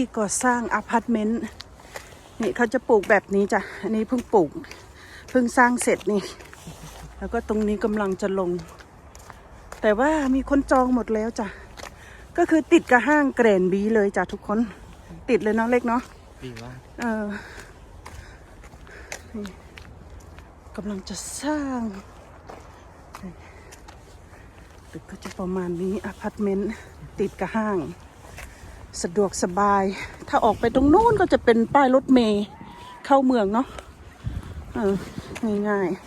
ที่ก่อสร้างอพาร์ตเมนต์นี่เขาจะปลูกแบบนี้จ้ะ อันนี้เพิ่งปลูก เพิ่งสร้างเสร็จนี่ แล้วก็ตรงนี้กำลังจะลง แต่ว่ามีคนจองหมดแล้วจ้ะ ก็คือติดกับห้างแกรนบีเลยจ้ะทุกคน ติดเลยเนาะเล็กเนาะดีมากเออนี่กำลังจะสร้างนี่ตึกก็จะประมาณนี้อพาร์ตเมนต์ติดกับห้าง สะดวกสบาย ถ้าออกไปตรงนู้นก็จะเป็นป้ายรถเมย์เข้าเมืองเนาะง่ายๆ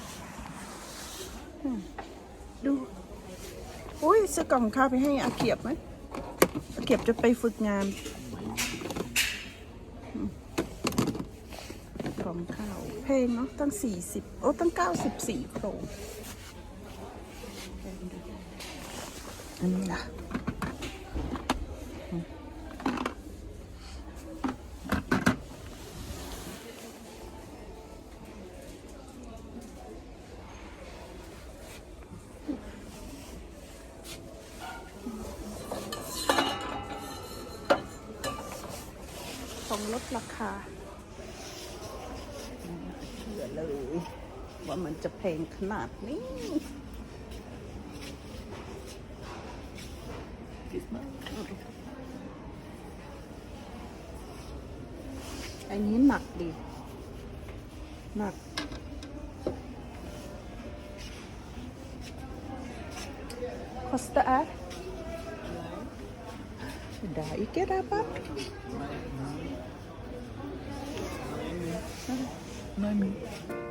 ดูอุ้ยซื้อกล่องข้าวไปให้อาเกียบไหมอาเกียบจะไปฝึกงานกล่องข้าวเพลงเนาะตั้งสี่สิบโอ้ตั้งเก้าสิบสี่โครงอันนี้ล่ะอืมของลดราคา เชื่อเลย ว่ามันจะ แพงขนาดนี้อันนี้หนักดีหนัก Kosta är? Där icke rabatt. ไม่มีตู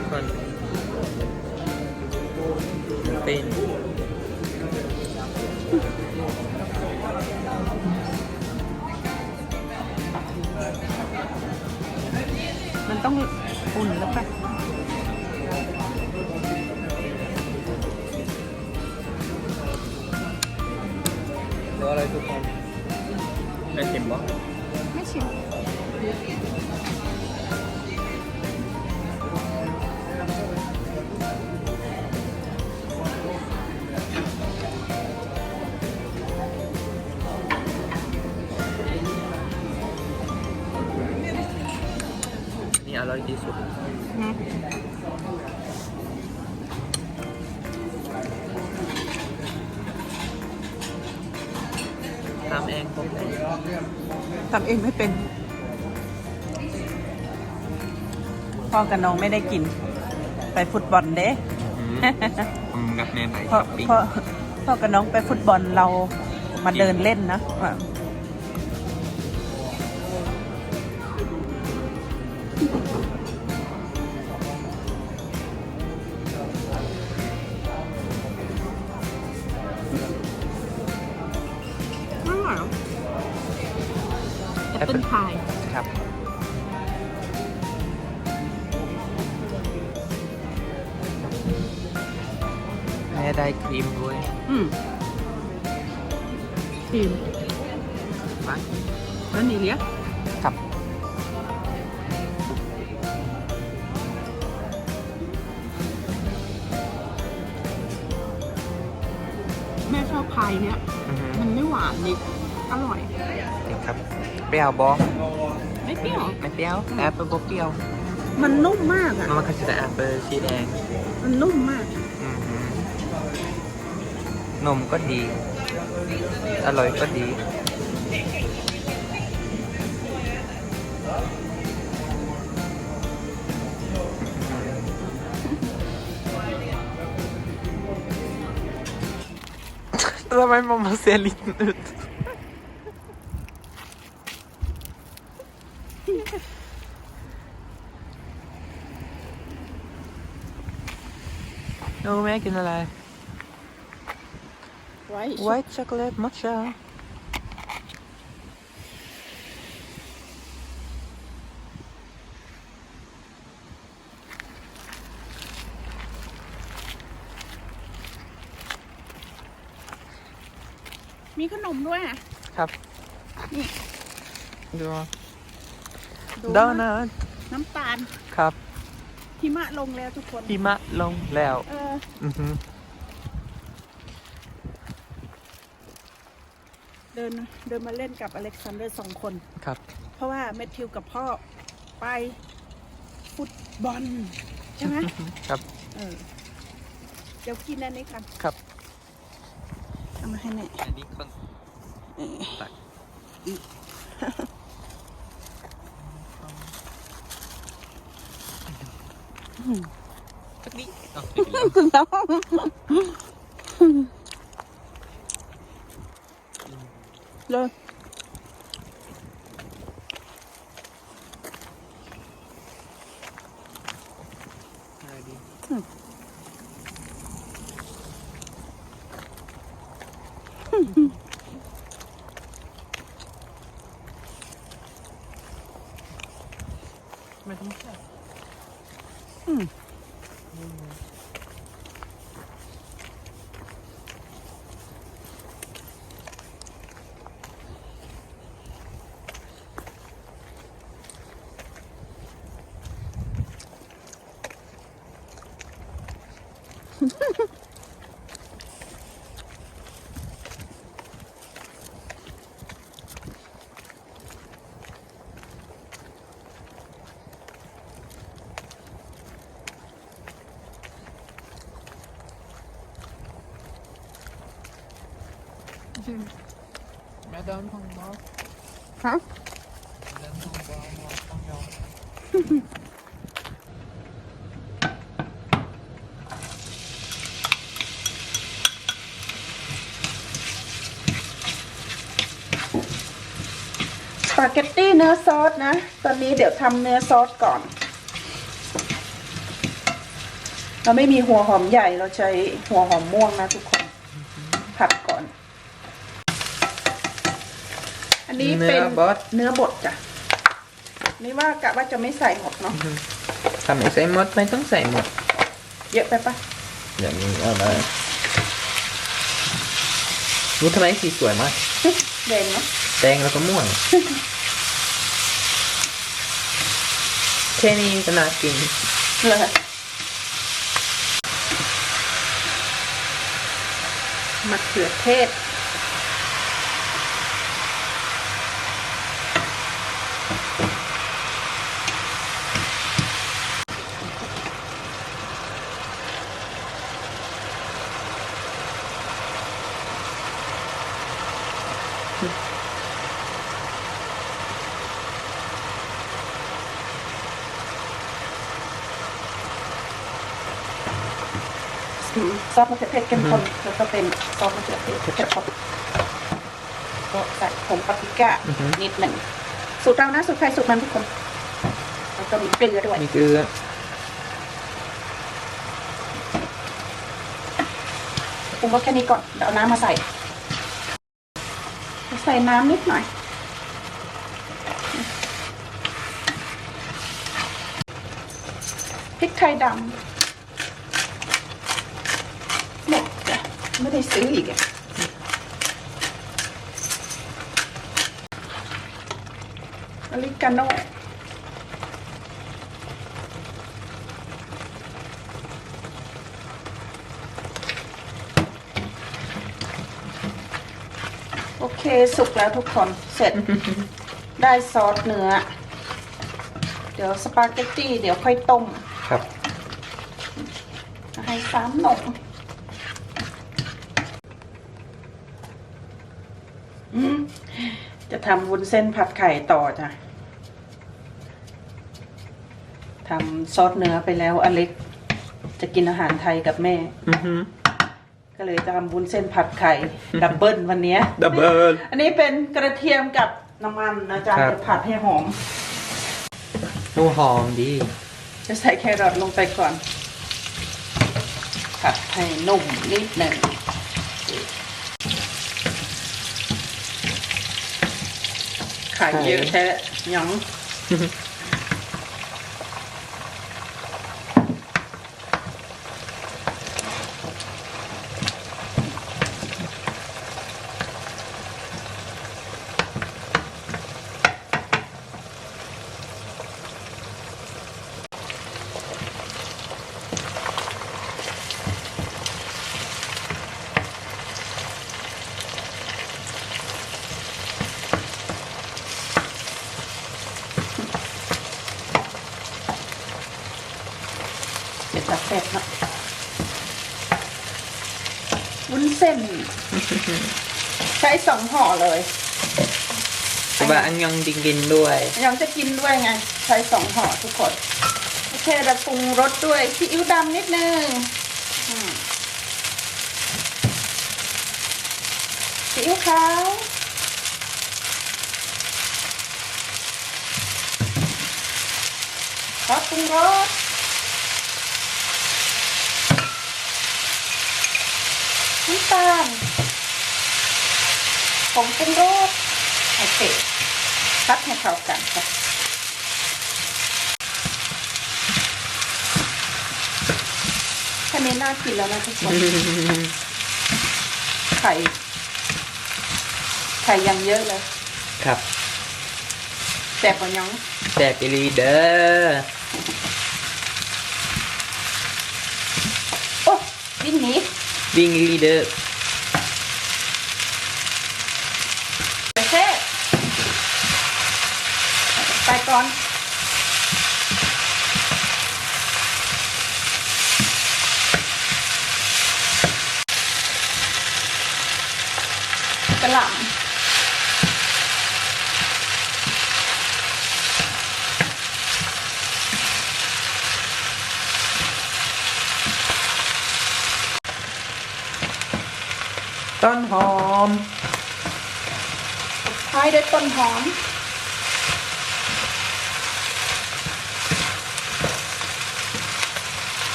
ดก่อนเป็นมันต้องอุ่นแล้วปะแล้วอะไรทุกคนได้เข็มบ่ไม่ชิม ร่อยที่สุดทำเองผมได้ทำเองไม่เป็น พ่อกับน้องไม่ได้กิน ไปฟุตบอลเด้ผมกับแม่ไปพ่อช้อปปิ้งพ่อพ่อกับน้องไปฟุตบอลเรามาเดินเล่นนะ ม่ได้ครีมด้วยอืมครีมมาแล้วนี่เลี้ยกับ แม่ชอบพายเนี้ยมันไม่หวานนิดอร่อย จริงครับ เปรี้ยวบอไม่เปรี้ยว ไม่เปรี้ยวแอปเปิลบอเปรี้ยวมันนุ่มมากอะมันคือจะแอปเปิลสีแดง มันนุ่มมาก นมก็ดี อร่อยก็ดี ทำไมมันมาเสียลิ้นอึดโอ้แม่กินอะไร White chocolate matcha มีขนมด้วยอะ ครับ นี่ ดูดูโดนะนัทน้ำตาล ครับหิมะลงแล้วทุกคนหิมะลงแล้ว เออ อือฮึ เดินเดินมาเล่นกับอเล็กซานเดอร์สองคน ครับ เพราะว่าแมทธิวกับพ่อไปฟุตบอลใช่ไหมครับ เออเดี๋ยวกินอันนี้กันครับ เอามาให้แน่อันนี้คนเออตักสักนิดอ๋อไม่เป็นไรถึงแล้ว เ Ha ha ha! ปาเกตตี้เนื้อซอสนะ ตอนนี้เดี๋ยวทำเนื้อซอสก่อน เราไม่มีหัวหอมใหญ่เราใช้หัวหอมม่วงนะทุกคน ผัดก่อน อันนี้เป็นเนื้อบอสเนื้อบดจ้ะนี่ว่ากะว่าจะไม่ใส่หมดเนาะทำไม่ใส่หมดไม่ต้องใส่หมด เยอะไปปะอย่างนี้เอาเลยรู้ทำไมสีสวยมาก แดงเนาะแดงแล้วก็ม่วงแค่นี้ก็น่ากินเลยมะเขือเทศ ซอสมะเขือเทศเข้มข้นแล้วก็เป็นซอสมะเขือเทศเข้มข้นก็ใส่ผงปาปริก้าอือฮึ นิดหนึ่งสูตรเรานะสูตรใครสูตรมันทุกคนแล้วก็มีเกลือด้วยนี่คือปรุงรสแค่นี้ก่อนเดี๋ยวเอาน้ำมาใส่ ใส่น้ำนิดหน่อย พริกไทยดำหมดจ้ะ ไม่ได้ซื้ออีกอะอลิกาโน่โอเคสุกแล้วทุกคนเสร็จ ได้ซอสเนื้อ เดี๋ยวสปาเกตตี้เดี๋ยวค่อยต้ม ครับ ให้สามหนมอืมจะ ทำวุ้นเส้นผัดไข่ต่อจ้ะทำซอสเนื้อไปแล้วอเล็ก จะกินอาหารไทยกับแม่ อือฮึก็เลยจะทำวุ้นเส้นผัดไข่ดับเบิลวันเนี้ย ดับเบิล อันนี้เป็นกระเทียมกับน้ำมันนะจ๊ะครับเดี๋ยวผัดให้หอม นูหอมดี จะใส่แครอทลงไปก่อน ผัดให้นุ่มนิดหนึ่ง ไข่เยอะแท้หยัง เดี๋ยวจะแซ่บเนาะวุ้นเส้น ใช้สองห่อเลยแต่ว่าอันยังดิงกินด้วยยังจะกินด้วยไง ใช้สองห่อทุกคน โอเคเราปรุงรสด้วยซีอิ๊วดำนิดนึงอืมซีอิ๊วขาวซอสปรุงรส น้ำตาลผงปรุงรสโอเคพัดให้เข้ากันค่ะแค่นี้น่ากินแล้วนะทุกคนไข่ไข่ยังเยอะเลย ครับแต่ก็ยังแซ่บอีหลีเด้อโอ้วิ่งหนี วิ่งอีหลีเด้อ ไปเซ่ไปก่อน กระหล่ำ ต้นหอม ท้ายด้วย ต้นหอม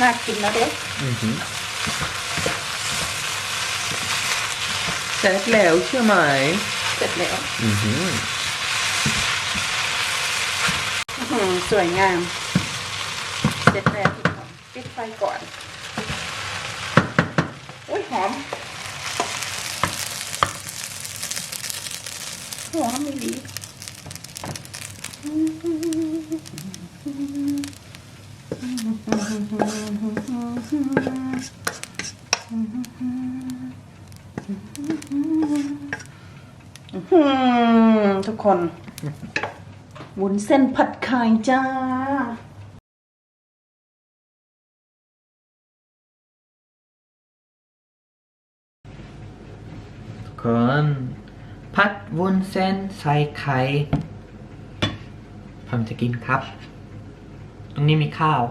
น่ากินนะเด็กอือหือเสร็จแล้วใช่ไหม เสร็จแล้ว อือหืออื้อหือสวยงาม เสร็จแล้วทุกคนปิดไฟก่อน อุ้ยหอม หอมไม่ดี อื้อหือ ทุกคนวุ้นเส้นผัดไข่จ้า ทุกคน พัดวุ้นเส้นใส่ไข่ผมจะกินครับ ตรงนี้มีข้าว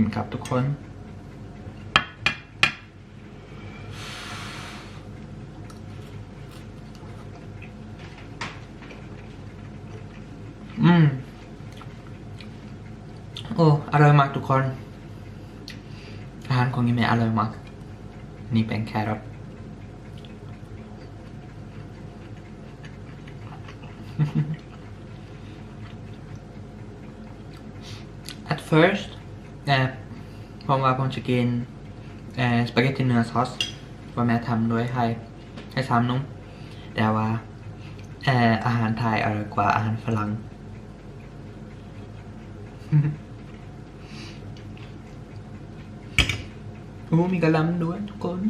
ชิมครับทุกคน อืม โอ้ อร่อยมากทุกคน อาหารของยิเมะอร่อยมาก นี่เป็นแครอท At first แต่ผมว่าผมจะกินสปาเกตตีเนื้อซอสว่าแม่ทำด้วยให้ให้ซ้ำนุ่มแต่ว่าอาหารไทยอร่อยกว่าอาหารฝรั่งโอ้มีกระลำด้วยทุกคน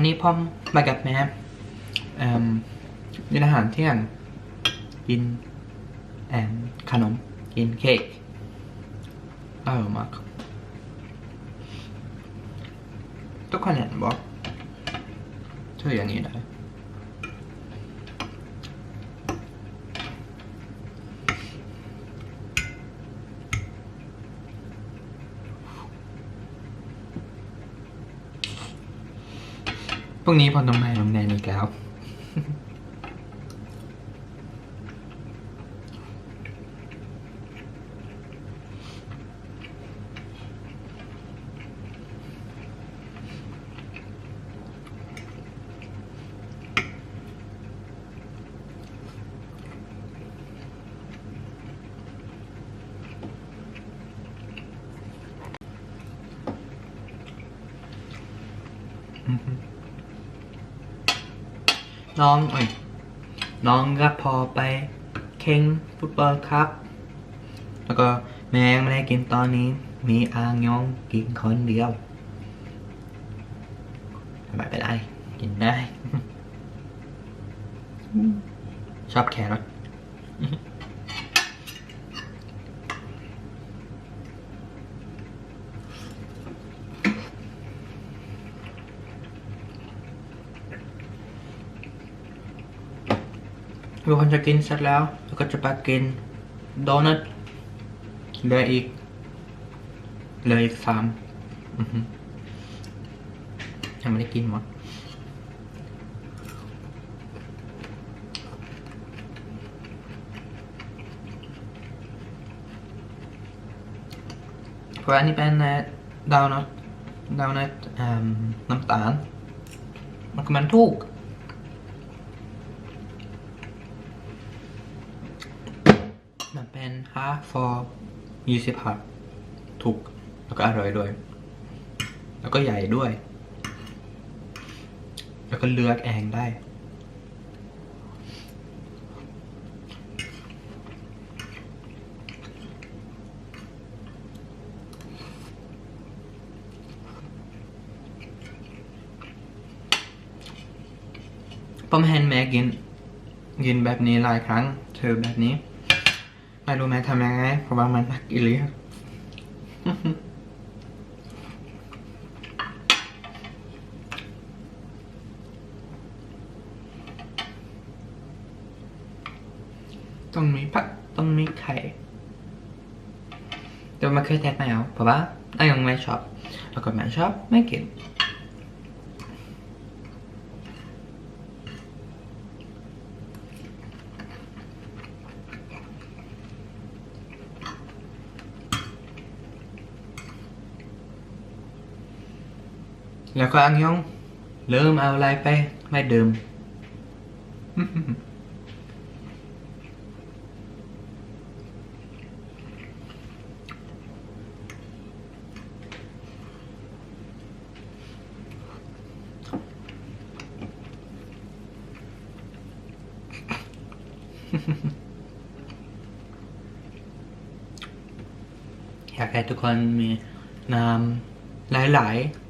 วันนี้พ่อมมากับแม่เอ่มกินอาหารเที่ยง กินแอมขนม กินเค้กอร่อยมากทุกคนเห็นบอกช่วยอย่างนี้ได้ พรุ่งนี้พอต้องไปโรงเรียนอีกแล้ว น้องเอ้ยน้องก็พอไปแข่งฟุตบอลครับ แล้วก็แม่ยังไม่ได้กินตอนนี้ มีอางยองกินคนเดียวไม่เป็นไรกินได้ ชอบแครอท ทุกคนจะกินเสร็จแล้วแล้วก็จะไปกินโดนัทเหลืออีกเหลืออีกสามยังไม่ได้กินหมดเพราะอันนี้เป็นดาวนัทดาวนัทน้ำตาล มันก็มันถูก มันเป็นห้าฟอร์ยี่สิบหักถูก แล้วก็อร่อยด้วย แล้วก็ใหญ่ด้วย แล้วก็เลือกเองได้ผมเห็นแม่กิน กินแบบนี้หลายครั้งเธอแบบนี้ ไม่รู้แม่ทำยังไง เพราะว่ามันมักอีหลีครับต้องมีผักต้องมีไข่แต่ม่เคยแทกไม่เอาเพราะว่าไอ้ยังไม่ชอบแล้วก็แม่ชอบไม่กิน แล้วก็อังยองเริ่มเอาอะไรไป ไม่เดิม อยากให้ทุกคนมีน้ำหลาย ๆ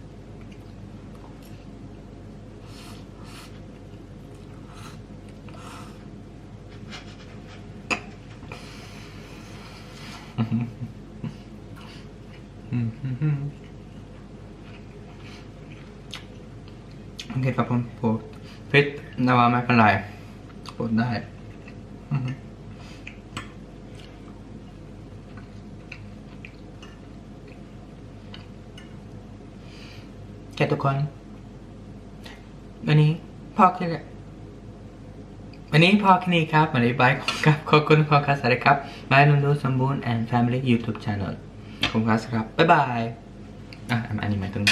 โอเคครับผมพูดพิษนว่าไม่เป็นไรพูดได้แค่ทุกคนวันนี้พ่อค่นี้ วันนี้พอแค่นี้ครับมาในบายของครับขอบคุณพอคัสสวัสดีครับบายนุ่นดูสมบูรณ์ and family YouTube channel ขอบคุณครับบ๊ายบายอะอันนี้มายถึง